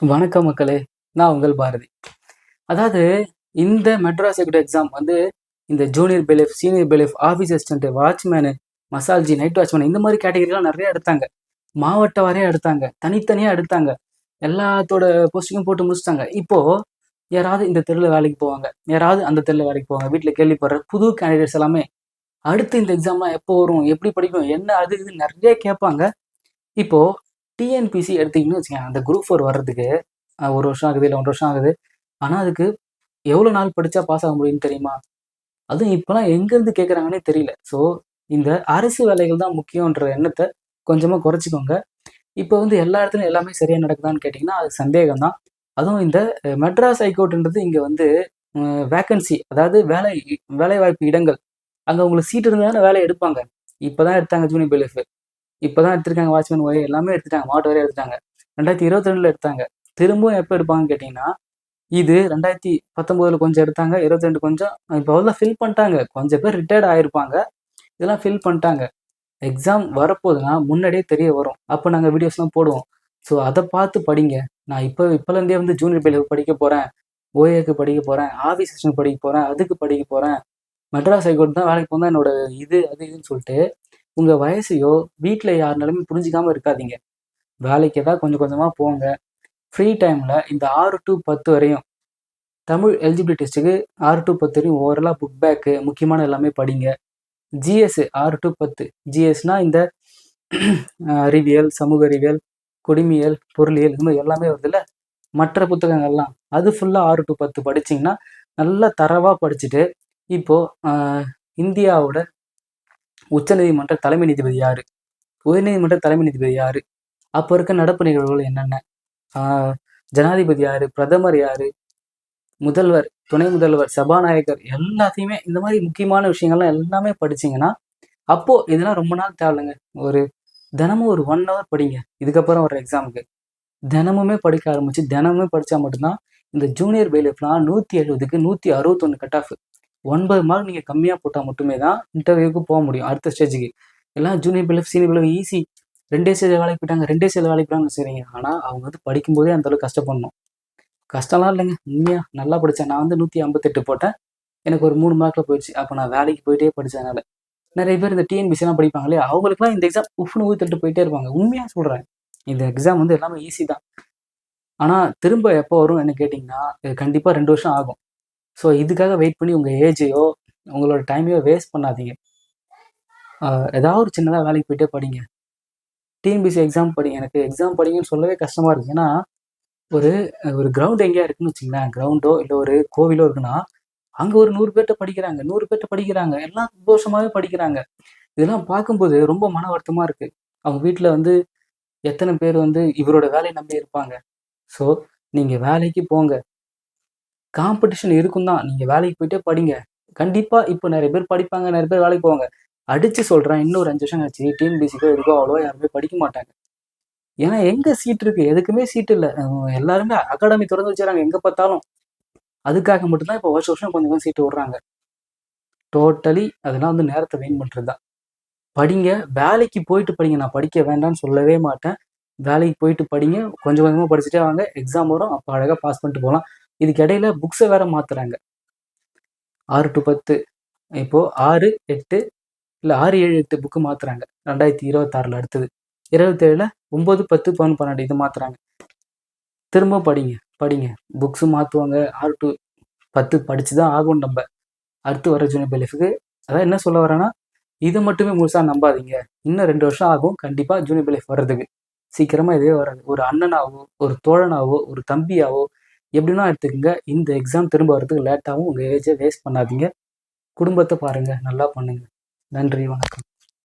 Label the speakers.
Speaker 1: வணக்கம் மக்களே நான் உங்கள் பாரதி. அதாவது இந்த மெட்ராஸ் செக்யூரிட்டி எக்ஸாம் வந்து இந்த junior bailiff senior bailiff office assistant watchman மசால்ஜி night watchman இந்த மாதிரி கேட்டகரிலாம் நிறைய எடுத்தாங்க. மாவட்ட வரையும் எடுத்தாங்க தனித்தனியாக எடுத்தாங்க. எல்லாத்தோட போஸ்டிங்கும் போட்டு முடிச்சிட்டாங்க. இப்போது யாராவது இந்த தெருவில் வேலைக்கு போவாங்க யாராவது அந்த தெருவில் வேலைக்கு போவாங்க வீட்டில் கேள்விப்படுற புது கேண்டிடேட்ஸ் எல்லாமே அடுத்து இந்த எக்ஸாம்லாம் எப்போ வரும் எப்படி படிக்கும் என்ன அது இது நிறைய கேட்பாங்க. இப்போது டிஎன்பிசி எடுத்தீங்கன்னு வச்சுக்கோங்க அந்த குரூப் ஃபோர் வர்றதுக்கு ஒரு வருஷம் ஆகுது இல்லை ஒன்றரை வருஷம் ஆகுது. ஆனால் அதுக்கு எவ்வளோ நாள் படித்தா பாஸ் ஆக முடியும்னு தெரியுமா? அதுவும் இப்போலாம் எங்கேருந்து கேட்குறாங்கன்னே தெரியல. ஸோ இந்த அரசு வேலைகள் தான் முக்கியன்ற எண்ணத்தை கொஞ்சமாக குறைச்சிக்கோங்க. இப்போ வந்து எல்லா இடத்துலையும் எல்லாமே சரியாக நடக்குதான்னு கேட்டிங்கன்னா அது சந்தேகம் தான் அதுவும் இந்த மெட்ராஸ் ஹைகோர்ட்ன்றது இங்கே வந்து வேக்கன்சி அதாவது வேலை வேலை வாய்ப்பு இடங்கள். அங்கே உங்களுக்கு சீட் இருந்தால் வேலை எடுப்பாங்க. இப்போ தான் எடுத்தாங்க ஜூனியர் பெலிஃப் இப்போ தான் எடுத்திருக்காங்க வாட்ச்மேன் ஒரே எல்லாமே எடுத்துட்டாங்க. மாவட்ட வரையும் எடுத்துட்டாங்க. ரெண்டாயிரத்தி இருபத்தி ரெண்டில் எடுத்தாங்க. திரும்பவும் எப்போ எடுப்பாங்கன்னு கேட்டிங்கன்னா இது ரெண்டாயிரத்தி பத்தொம்போதில் கொஞ்சம் எடுத்தாங்க. இருபத்தி ரெண்டு கொஞ்சம் இப்போ அவ்வளோ ஃபில் பண்ணிட்டாங்க. கொஞ்சம் பேர் ரிட்டையர்ட் ஆயிருப்பாங்க. இதெல்லாம் ஃபில் பண்ணிட்டாங்க. எக்ஸாம் வரப்போதுன்னா முன்னாடியே தெரிய வரும். அப்போ நாங்கள் வீடியோஸ்லாம் போடுவோம். ஸோ அதை பார்த்து படிங்க. நான் இப்போ இப்போலேருந்தே வந்து ஜூனியர் பிள்ளைக்கு படிக்க போகிறேன் ஓஏக்கு படிக்க போகிறேன் ஆஃபீஸ் செக்ஷன் படிக்க போகிறேன் அதுக்கு படிக்க போகிறேன் மெட்ராஸ் ஹைகோர்ட் தான் வேலைக்கு போனால் என்னோட இது அது இதுன்னு சொல்லிட்டு உங்கள் வயசையோ வீட்டில் யாருனாலுமே புரிஞ்சிக்காமல் இருக்காதீங்க. வேலைக்கு ஏதாவது கொஞ்சம் கொஞ்சமாக போங்க. ஃப்ரீ டைமில் இந்த ஆறு டு பத்து வரையும் தமிழ் எலிஜிபிலிட்டி டெஸ்ட்டுக்கு ஆறு டு பத்து வரையும் ஓவரலாக புக் பேக்கு முக்கியமான எல்லாமே படிங்க. ஜிஎஸ் ஆறு டு பத்து. ஜிஎஸ்னால் இந்த அறிவியல் சமூக அறிவியல் குடிமியல் பொருளியல் இது மாதிரி எல்லாமே வருதுல்ல? மற்ற புத்தகங்கள்லாம். அது ஃபுல்லாக ஆறு டு பத்து படிச்சிங்கன்னா நல்லா தரவாக படிச்சுட்டு இப்போது இந்தியாவோட உச்சநீதிமன்ற தலைமை நீதிபதி யாரு? உயர்நீதிமன்ற தலைமை நீதிபதி யாரு? அப்போ இருக்க நடப்பு நிகழ்வுகள் என்னென்ன? ஜனாதிபதி யாரு? பிரதமர் யாரு? முதல்வர் துணை முதல்வர் சபாநாயகர் எல்லாத்தையுமே இந்த மாதிரி முக்கியமான விஷயங்கள்லாம் எல்லாமே படிச்சீங்கன்னா அப்போ இதெல்லாம் ரொம்ப நாள் தேவைங்க ஒரு தினமும் ஒரு ஒன் ஹவர் படிங்க. இதுக்கப்புறம் ஒரு எக்ஸாமுக்கு தினமுமே படிக்க ஆரம்பிச்சு தினமுமே படித்தா மட்டும்தான் இந்த ஜூனியர் பெயிலிஃப்லாம் நூற்றி எழுபதுக்கு நூற்றி அறுபத்தொன்று கட் ஆஃப் ஒன்பது மார்க் நீங்கள் கம்மியாக போட்டால் மட்டுமே தான் இன்டர்வியூக்கு போக முடியும் அடுத்த ஸ்டேஜுக்கு எல்லாம் junior bailiff senior bailiff easy ரெண்டே ஸ்டேஜ் வேலைக்கு போயிட்டாங்க ரெண்டே ஸ்டேஜ் வேலைக்கு போயிட்டாங்க சரிங்க. ஆனால் அவங்க வந்து படிக்கும்போதே அந்த அளவுக்கு கஷ்டப்படணும். கஷ்டம்லாம் இல்லைங்க உண்மையாக நல்லா படித்தேன் நான் வந்து நூற்றி ஐம்பத்தெட்டு போட்டேன். எனக்கு ஒரு மூணு மார்க்கில் போயிடுச்சு. அப்போ நான் வேலைக்கு போயிட்டே படித்ததுனால நிறைய பேர் இந்த டிஎன்பிசிலாம் படிப்பாங்களே அவங்களுக்குலாம் இந்த எக்ஸாம் உஃப்னு ஊற்றிட்டு போயிட்டே இருப்பாங்க. உண்மையாக சொல்கிறேன் இந்த எக்ஸாம் வந்து எல்லாமே ஈஸி தான். ஆனால் திரும்ப எப்போ வரும் என்ன கேட்டிங்கன்னா இது கண்டிப்பாக ரெண்டு வருஷம் ஆகும். ஸோ இதுக்காக வெயிட் பண்ணி உங்கள் ஏஜையோ உங்களோட டைமையோ வேஸ்ட் பண்ணாதீங்க. ஏதாவது ஒரு சின்னதாக வேலைக்கு போயிட்டே படிங்க. டிஎன்பிசி எக்ஸாம் படிங்க. எனக்கு எக்ஸாம் படிங்கன்னு சொல்லவே கஷ்டமாக இருக்குது ஏன்னா ஒரு ஒரு கிரவுண்ட் எங்கேயா இருக்குன்னு வச்சுங்களேன். கிரவுண்டோ இல்லை ஒரு கோவிலோ இருக்குன்னா அங்கே ஒரு நூறு பேர்ட்ட படிக்கிறாங்க. நூறு பேர்ட்ட படிக்கிறாங்க. எல்லாம் சந்தோஷமாகவே படிக்கிறாங்க. இதெல்லாம் பார்க்கும்போது ரொம்ப மன வருத்தமாக இருக்குது அவங்க வீட்டில் வந்து எத்தனை பேர் வந்து இவரோட வேலையை நம்பி இருப்பாங்க. ஸோ நீங்கள் வேலைக்கு போங்க. காம்படிஷன் இருக்கும் தான் நீங்கள் வேலைக்கு போயிட்டே படிங்க. கண்டிப்பாக இப்போ நிறைய பேர் படிப்பாங்க நிறைய பேர் வேலைக்கு போவாங்க. அடித்து சொல்கிறேன் இன்னொரு அஞ்சு வருஷம் கழிச்சு டிஎன்பிசிக்கோ இருக்கோ அவ்வளோவா யாருமே படிக்க மாட்டாங்க. ஏன்னா எங்கே சீட் இருக்குது எதுக்குமே சீட் இல்லை. எல்லாருமே அகாடமி திறந்து வச்சுறாங்க எங்கே பார்த்தாலும். அதுக்காக மட்டும்தான் இப்போ வருஷம் வருஷம் கொஞ்சம் கொஞ்சம் சீட்டு விடுறாங்க டோட்டலி அதெல்லாம் வந்து நேரத்தை வெயின் பண்ணுறது தான் படிங்க. வேலைக்கு போயிட்டு படிங்க. நான் படிக்க வேண்டாம்னு சொல்லவே மாட்டேன். வேலைக்கு போயிட்டு படிங்க. கொஞ்சம் கொஞ்சமாக படிச்சுட்டே வாங்க. எக்ஸாம் வரும். அப்போ அழகாக பாஸ் பண்ணிட்டு போகலாம். இதுக்கு இடையில புக்ஸை வேற மாத்துறாங்க. ஆறு டு பத்து இப்போ ஆறு எட்டு இல்லை ஆறு ஏழு எட்டு புக்கு மாத்துறாங்க. ரெண்டாயிரத்தி இருபத்தாறில் அடுத்தது. இருபத்தேழில் ஒம்பது பத்து பதினொன்று பன்னெண்டு இது மாத்துறாங்க. திரும்ப படிங்க படிங்க. புக்ஸும் மாற்றுவாங்க ஆறு டு பத்து படிச்சு தான் ஆகும் நம்ம. அடுத்து வர ஜூனியர் பெலிஃபுக்கு அதான் என்ன சொல்ல வரேன்னா இதை மட்டுமே முழுசாக நம்பாதீங்க. இன்னும் ரெண்டு வருஷம் ஆகும். கண்டிப்பாக ஜூனியர் பெலிஃப் வர்றதுக்கு. சீக்கிரமாக இதே வராது. ஒரு அண்ணனாவோ ஒரு தோழனாவோ ஒரு தம்பியாவோ எப்படின்னா எடுத்துக்கோங்க இந்த எக்ஸாம் திரும்ப வரதுக்கு லேட்டாகவும் உங்கள் ஏஜை வேஸ்ட் பண்ணாதீங்க. குடும்பத்தை பாருங்கள் நல்லா பண்ணுங்கள் நன்றி வணக்கம்.